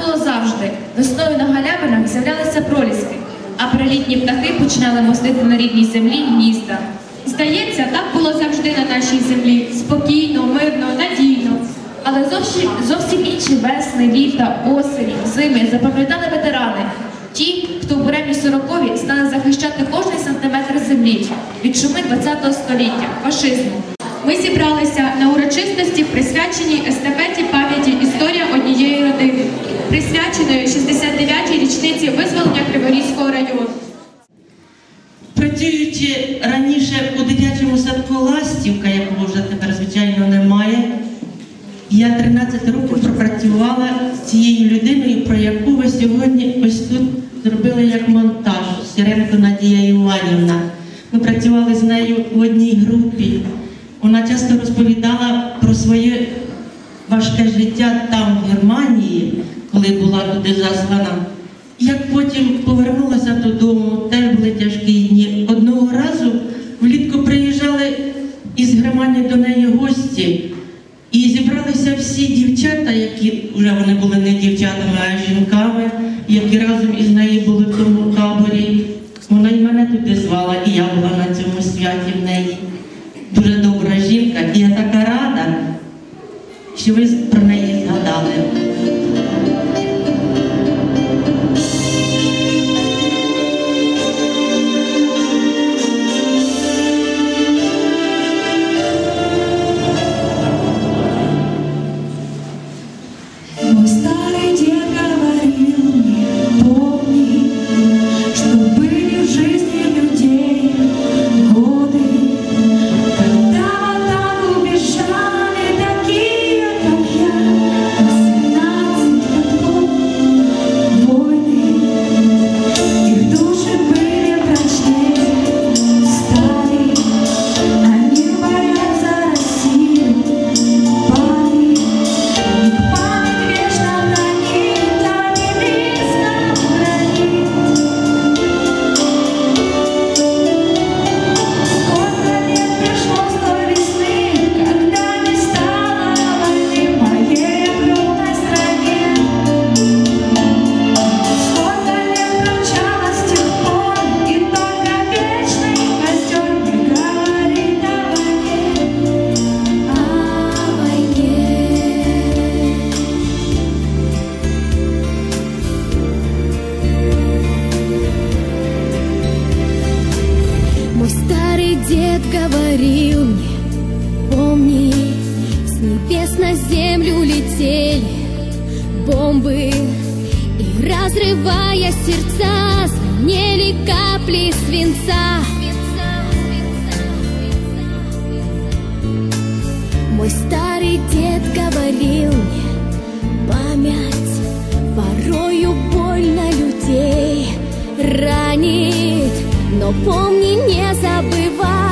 було завжди. Весною на галявинах з'являлися проліски, а прилітні птахи починали мостити на рідній землі гнізда. Здається, так було завжди на нашій землі. Спокійно, мирно, надійно. Але зовсім, зовсім інші весни, літа, осені, зими запам'ятали ветерани. Ті, хто в буремні сорокові стали захищати кожний сантиметр землі від шуми ХХ століття, фашизму. Ми зібралися на урочистості, присвяченій естафеті Ми працювали з нею в одній групі. Вона часто розповідала про своє важке життя там, в Германії, коли була туди заслана. Як потім повернулася додому, теж були тяжкі дні. Одного разу влітку приїжджали із Германії до неї гості, і зібралися всі дівчата, які вже вони були не дівчатами, а жінками, які разом із нею були в тому. Вона й мене туди звала, і я була на цьому святі в неї. Дуже добра жінка, і я така рада, що ви бомбы, и разрывая сердца, звенели капли свинца. Мой старый дед говорил мне, память порою больно людей ранит, но помни, не забывай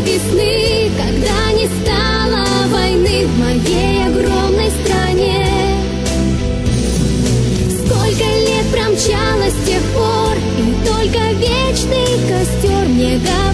весны, когда не стало войны в моей огромной стране? Сколько лет промчалось с тех пор, и только вечный костер мне говорит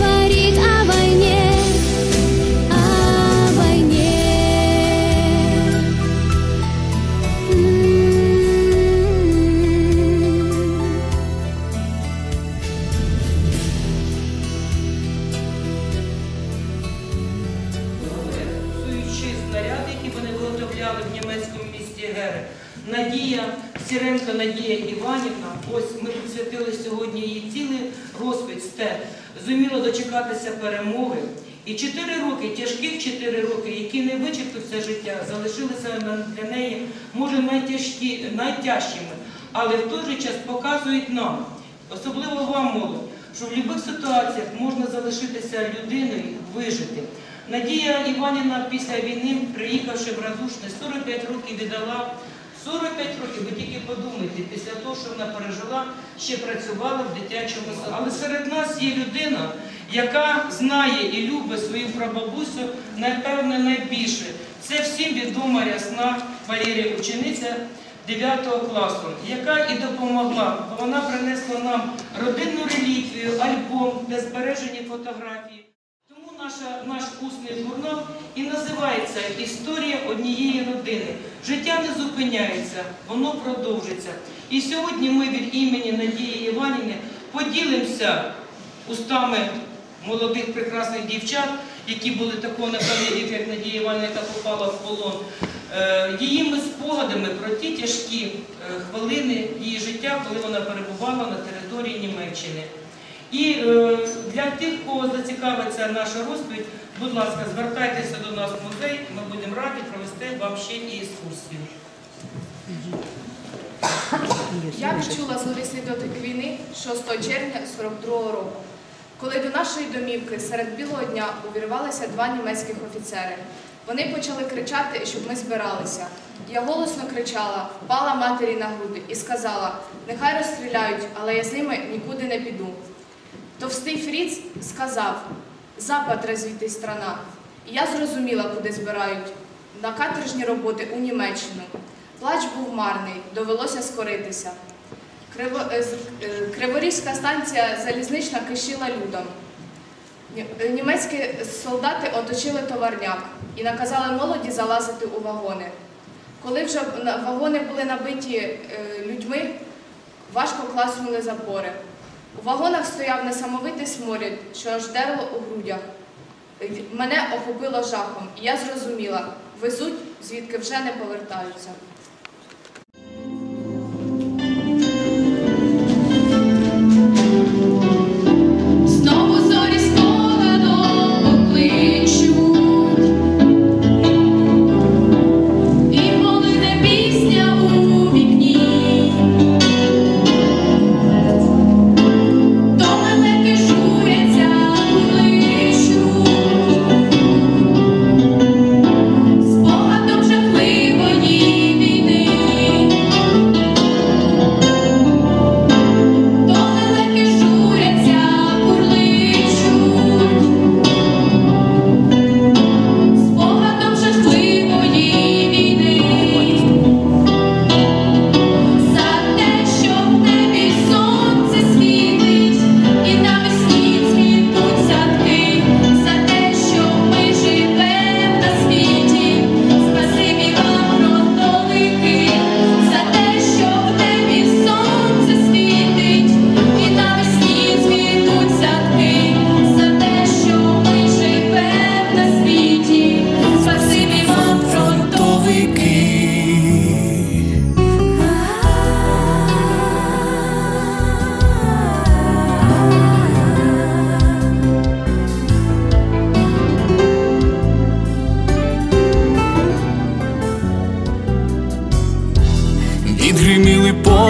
розпит степ, зуміла дочекатися перемоги. І чотири роки, тяжких чотири роки, які не вичерпався життя, залишилися для неї, може, найтяжкі, найтяжчими, але в той же час показують нам, особливо вам, молодь, що в будь-яких ситуаціях можна залишитися людиною, вижити. Надія Іванівна після війни, приїхавши в Радушне, 45 років віддала. 45 років, ви тільки подумайте, після того, що вона пережила, ще працювала в дитячому саду. Але серед нас є людина, яка знає і любить свою прабабусю, напевне, найбільше. Це всім відома рясна Валерія, учениця 9 класу, яка і допомогла, бо вона принесла нам родинну реліквію, альбом, де збережені фотографії. Наша, наш усний журнал і називається Історія однієї родини. Життя не зупиняється, воно продовжиться. І сьогодні ми від імені Надії Іванівни поділимося устами молодих прекрасних дівчат, які були такого напевне, як Надія Іванівна, яка попала в полон. е, Їїми спогадами про ті тяжкі е, хвилини її життя, коли вона перебувала на території Німеччини. І е, для тих, кого зацікавиться наша розповідь, будь ласка, звертайтеся до нас в музей, ми будемо раді провести вам ще і екскурсію. Я відчула зловісний дотик війни 6 червня 42-го року, коли до нашої домівки серед білого дня увірвалися два німецьких офіцери. Вони почали кричати, щоб ми збиралися. Я голосно кричала, впала матері на груди і сказала: нехай розстріляють, але я з ними нікуди не піду. Товстий Фріц сказав: Запад розвітий страна. І я зрозуміла, куди збирають на каторжні роботи у Німеччину. Плач був марний, довелося скоритися. Криво, е, е, Криворізька станція залізнична кишіла людом. Е, Німецькі солдати оточили товарняк і наказали молоді залазити у вагони. Коли вже вагони були набиті людьми, важко класнули запори. У вагонах стояв несамовитий сморід, що аж дерло у грудях. Мене охопило жахом, і я зрозуміла, везуть, звідки вже не повертаються.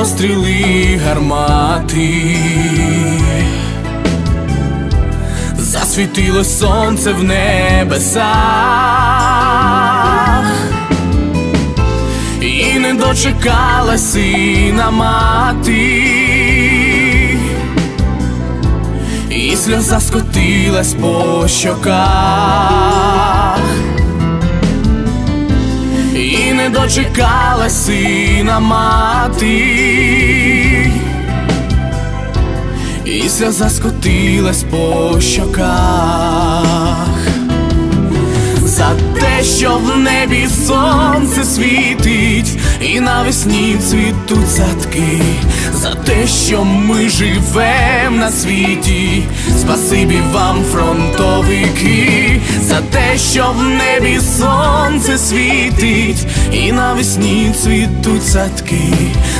Постріли гармати. Засвітило сонце в небесах. І не дочекала сина мати, і сльоза скотилась по щоках, не дочекала сина мати, і сльоза скотилась по щоках. За те, що в небі сонце світить, і навесні цвітуть садки, за те, що ми живем на світі, спасибі вам, фронтовики, за те, що в небі сонце світить, і навесні цвітуть садки,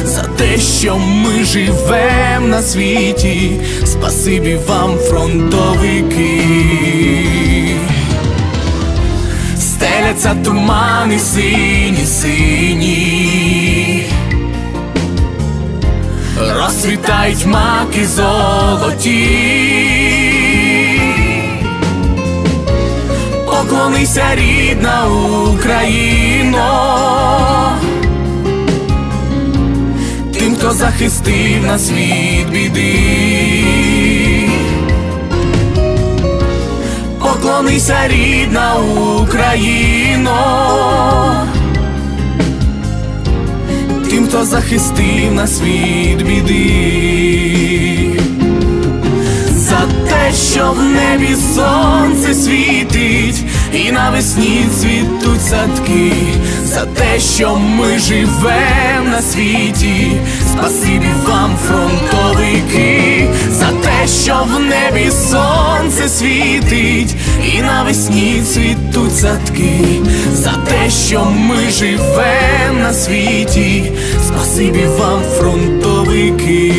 за те, що ми живем на світі, спасибі вам, фронтовики. Стеляться тумани сині, сині, розцвітають маки золоті, поклонися, рідна Україно, тим, хто захистив нас від біди. Поклонися, рідна Україно, тим, хто захистив нас від біди, за те, що в небі сонце світить, і навесні цвітуть садки, за те, що ми живем на світі, спасибі вам, фронтовики, за те, що в небі сонце світить, і навесні цвітуть садки, за те, що ми живем на світі, спасибі вам, фронтовики.